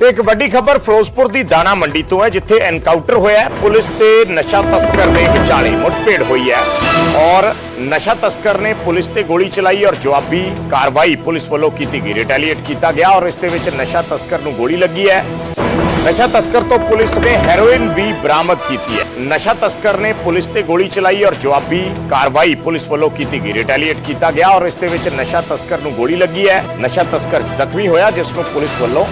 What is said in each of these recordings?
ਤੇ ਇੱਕ ਵੱਡੀ ਖਬਰ ਫਿਰੋਜ਼ਪੁਰ ਦੀ ਦਾਣਾ ਮੰਡੀ ਤੋਂ ਹੈ, ਜਿੱਥੇ ਐਨਕਾਊਂਟਰ ਹੋਇਆ ਹੈ। ਪੁਲਿਸ ਤੇ ਨਸ਼ਾ ਤਸਕਰ ਦੇ ਵਿਚਾਲੇ ਮੁੱਠਭੇੜ ਹੋਈ ਹੈ। ਔਰ ਨਸ਼ਾ ਤਸਕਰ ਨੇ ਪੁਲਿਸ ਤੇ ਗੋਲੀ ਚਲਾਈ ਔਰ ਜਵਾਬੀ ਕਾਰਵਾਈ ਪੁਲਿਸ ਵੱਲੋਂ ਕੀਤੀ ਗਈ। ਰਿਟੈਲੀਏਟ ਕੀਤਾ ਗਿਆ ਔਰ ਇਸ ਦੇ ਵਿੱਚ ਨਸ਼ਾ ਤਸਕਰ ਨੂੰ ਗੋਲੀ ਲੱਗੀ ਹੈ। ਨਸ਼ਾ ਤਸਕਰ ਤੋਂ ਪੁਲਿਸ ਨੇ ਹੈਰੋਇਨ ਵੀ ਬਰਾਮਦ ਕੀਤੀ ਹੈ। ਨਸ਼ਾ ਤਸਕਰ ਨੇ ਪੁਲਿਸ ਤੇ ਗੋਲੀ ਚਲਾਈ ਔਰ ਜਵਾਬੀ ਕਾਰਵਾਈ ਪੁਲਿਸ ਵੱਲੋਂ ਕੀਤੀ ਗਈ। ਰਿਟੈਲੀਏਟ ਕੀਤਾ ਗਿਆ ਔਰ ਇਸ ਦੇ ਵਿੱਚ ਨਸ਼ਾ ਤਸਕਰ ਨੂੰ ਗੋਲੀ ਲੱਗੀ ਹੈ। ਨਸ਼ਾ ਤਸਕਰ ਜ਼ਖਮੀ ਹੋਇਆ, ਜਿਸ ਨੂੰ ਪੁਲਿਸ ਵੱਲੋਂ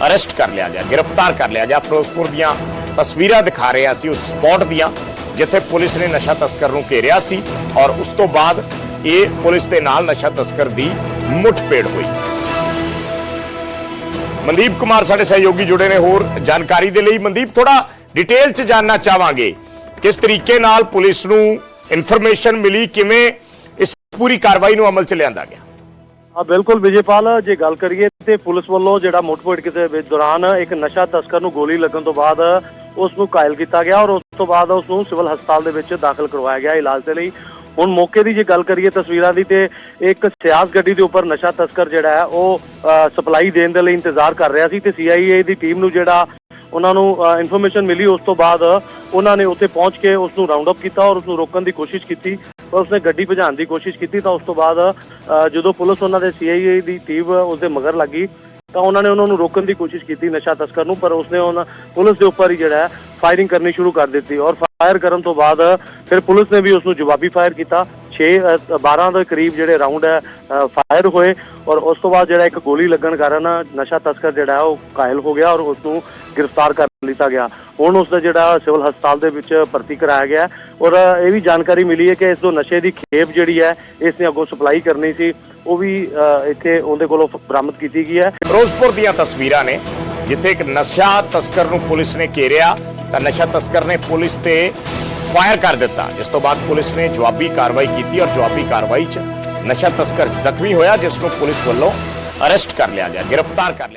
ਅਰੈਸਟ ਕਰ ਲਿਆ ਗਿਆ, ਗ੍ਰਿਫਤਾਰ ਕਰ ਲਿਆ ਗਿਆ। ਫਿਰੋਜ਼ਪੁਰ ਦੀਆਂ ਤਸਵੀਰਾਂ ਦਿਖਾ ਰਹੇ ਸੀ ਉਸ ਸਪੌਟ ਦੀਆਂ, ਜਿੱਥੇ ਪੁਲਿਸ ਨੇ ਨਸ਼ਾ ਤਸਕਰ ਨੂੰ ਘੇਰਿਆ ਸੀ ਔਰ ਉਸ ਤੋਂ ਬਾਅਦ ਇਹ ਪੁਲਿਸ ਦੇ ਨਾਲ ਨਸ਼ਾ ਤਸਕਰ ਦੀ ਮੁੱਠਭੇੜ ਹੋਈ। ਮਨਦੀਪ ਕੁਮਾਰ ਸਾਡੇ ਸਹਿਯੋਗੀ ਜੁੜੇ ਨੇ, ਹੋਰ ਜਾਣਕਾਰੀ ਦੇ ਲਈ ਮਨਦੀਪ ਥੋੜਾ ਡਿਟੇਲ ਚ ਜਾਨਣਾ ਚਾਹਾਂਗੇ। ਕਿਸ ਤਰੀਕੇ ਨਾਲ ਪੁਲਿਸ ਨੂੰ ਇਨਫੋਰਮੇਸ਼ਨ ਮਿਲੀ, ਕਿਵੇਂ ਇਸ ਪੂਰੀ ਕਾਰਵਾਈ ਨੂੰ ਅਮਲ ਚ ਲਿਆਂਦਾ ਗਿਆ? ਆ ਬਿਲਕੁਲ ਵਿਜੇਪਾਲ, ਜੇ ਗੱਲ ਕਰੀਏ ਤੇ ਪੁਲਿਸ ਵੱਲੋਂ ਜਿਹੜਾ ਮੁੱਠਭੇੜ ਕਿਸੇ ਵਿੱਚ ਦੌਰਾਨ ਇੱਕ ਨਸ਼ਾ ਤਸਕਰ ਨੂੰ ਗੋਲੀ ਲੱਗਣ ਤੋਂ ਬਾਅਦ ਉਸ ਨੂੰ ਕਾਇਲ ਕੀਤਾ ਗਿਆ ਔਰ ਉਸ ਤੋਂ ਬਾਅਦ ਉਸ ਨੂੰ ਸਿਵਲ ਹਸਪਤਾਲ ਦੇ ਵਿੱਚ ਦਾਖਲ ਕਰਵਾਇਆ ਗਿਆ ਇਲਾਜ ਦੇ ਲਈ। ਹੁਣ ਮੌਕੇ ਦੀ ਜੇ ਗੱਲ ਕਰੀਏ ਤਸਵੀਰਾਂ ਦੀ ਤੇ ਇੱਕ ਸਿਆਸ ਗੱਡੀ ਦੇ ਉੱਪਰ ਨਸ਼ਾ ਤਸਕਰ ਜਿਹੜਾ ਹੈ, ਉਹ ਸਪਲਾਈ ਦੇਣ ਦੇ ਲਈ ਇੰਤਜ਼ਾਰ ਕਰ ਰਿਹਾ ਸੀ ਤੇ ਸੀਆਈਏ ਦੀ ਟੀਮ ਨੂੰ ਜਿਹੜਾ ਉਹਨਾਂ ਨੂੰ ਇਨਫੋਰਮੇਸ਼ਨ ਮਿਲੀ ਉਸ ਤੋਂ ਬਾਅਦ ਉਹਨਾਂ ਨੇ ਉੱਥੇ ਪਹੁੰਚ ਕੇ ਉਸ ਨੂੰ ਰਾਉਂਡ ਅਪ ਕੀਤਾ ਔਰ ਉਸ ਨੂੰ ਰੋਕਣ ਦੀ ਕੋਸ਼ਿਸ਼ ਕੀਤੀ। ਪਰ ਉਸਨੇ ਗੱਡੀ ਭਜਾਉਣ ਦੀ ਕੋਸ਼ਿਸ਼ ਕੀਤੀ ਤਾਂ ਉਸ ਤੋਂ ਬਾਅਦ ਜਦੋਂ ਪੁਲਿਸ ਉਹਨਾਂ ਦੇ ਸੀਆਈਏ ਦੀ ਟੀਮ ਉਸਦੇ ਮਗਰ ਲੱਗੀ, ਤਾਂ ਉਹਨਾਂ ਨੇ ਉਹਨਾਂ ਨੂੰ ਰੋਕਣ ਦੀ ਕੋਸ਼ਿਸ਼ ਕੀਤੀ ਨਸ਼ਾ ਤਸਕਰ ਨੂੰ, ਪਰ ਉਸਨੇ ਉਹਨਾਂ, ਪੁਲਿਸ ਦੇ ਉੱਪਰ ਹੀ ਜਿਹੜਾ ਹੈ ਫਾਇਰਿੰਗ ਕਰਨੀ ਸ਼ੁਰੂ ਕਰ ਦਿੱਤੀ ਔਰ ਫਾਇਰ ਕਰਨ ਤੋਂ ਬਾਅਦ ਫਿਰ ਪੁਲਿਸ ਨੇ ਵੀ ਉਸ ਨੂੰ ਜਵਾਬੀ ਫਾਇਰ ਕੀਤਾ। 6 12 ਦੇ ਕਰੀਬ ਜਿਹੜੇ ਰਾਉਂਡ ਹੈ ਫਾਇਰ ਹੋਏ ਔਰ ਉਸ ਤੋਂ ਬਾਅਦ ਜਿਹੜਾ ਇੱਕ ਗੋਲੀ ਲੱਗਣ ਕਾਰਨ ਨਸ਼ਾ ਤਸਕਰ ਜਿਹੜਾ ਉਹ ਘਾਇਲ ਹੋ ਗਿਆ ਔਰ ਉਸ ਨੂੰ ਗ੍ਰਿਫਤਾਰ ਕਰ ਲਿੱਤਾ ਗਿਆ। ਹੁਣ ਉਸ ਦਾ ਜਿਹੜਾ ਸਿਵਲ ਹਸਪਤਾਲ ਦੇ ਵਿੱਚ ਭਰਤੀ ਕਰਾਇਆ ਗਿਆ ਔਰ ਇਹ ਵੀ ਜਾਣਕਾਰੀ ਮਿਲੀ ਹੈ ਕਿ ਇਸ ਤੋਂ ਨਸ਼ੇ ਦੀ ਖੇਪ ਜਿਹੜੀ ਹੈ, ਇਸ ਨੇ ਅੱਗੋਂ ਸਪਲਾਈ ਕਰਨੀ ਸੀ। ਉਹ ਵੀ ਇੱਥੇ ਉਹਦੇ ਕੋਲੋਂ ਬਰਾਮਦ ਕੀਤੀ ਗਈ ਹੈ। ਫਿਰੋਜ਼ਪੁਰ ਦੀਆਂ ਤਸਵੀਰਾਂ ਨੇ, ਜਿੱਥੇ ਇੱਕ ਨਸ਼ਾ ਤਸਕਰ ਨੂੰ ਪੁਲਿਸ ਨੇ ਘੇਰਿਆ। ਤਾਂ ਨਸ਼ਾ ਤਸਕਰ ਨੇ ਪੁਲਿਸ ਤੇ ਫਾਇਰ ਕਰ ਦਿੱਤਾ। ਜਿਸ ਤੋਂ ਬਾਅਦ ਪੁਲਿਸ ਨੇ ਜਵਾਬੀ ਕਾਰਵਾਈ ਕੀਤੀ ਔਰ ਜਵਾਬੀ ਕਾਰਵਾਈ 'ਚ ਨਸ਼ਾ ਤਸਕਰ ਜ਼ਖਮੀ ਹੋਇਆ, ਜਿਸ ਨੂੰ ਪੁਲਿਸ ਵੱਲੋਂ ਅਰੈਸਟ ਕਰ ਲਿਆ ਗਿਆ, ਗ੍ਰਿਫਤਾਰ ਕਰ ਲਿਆ।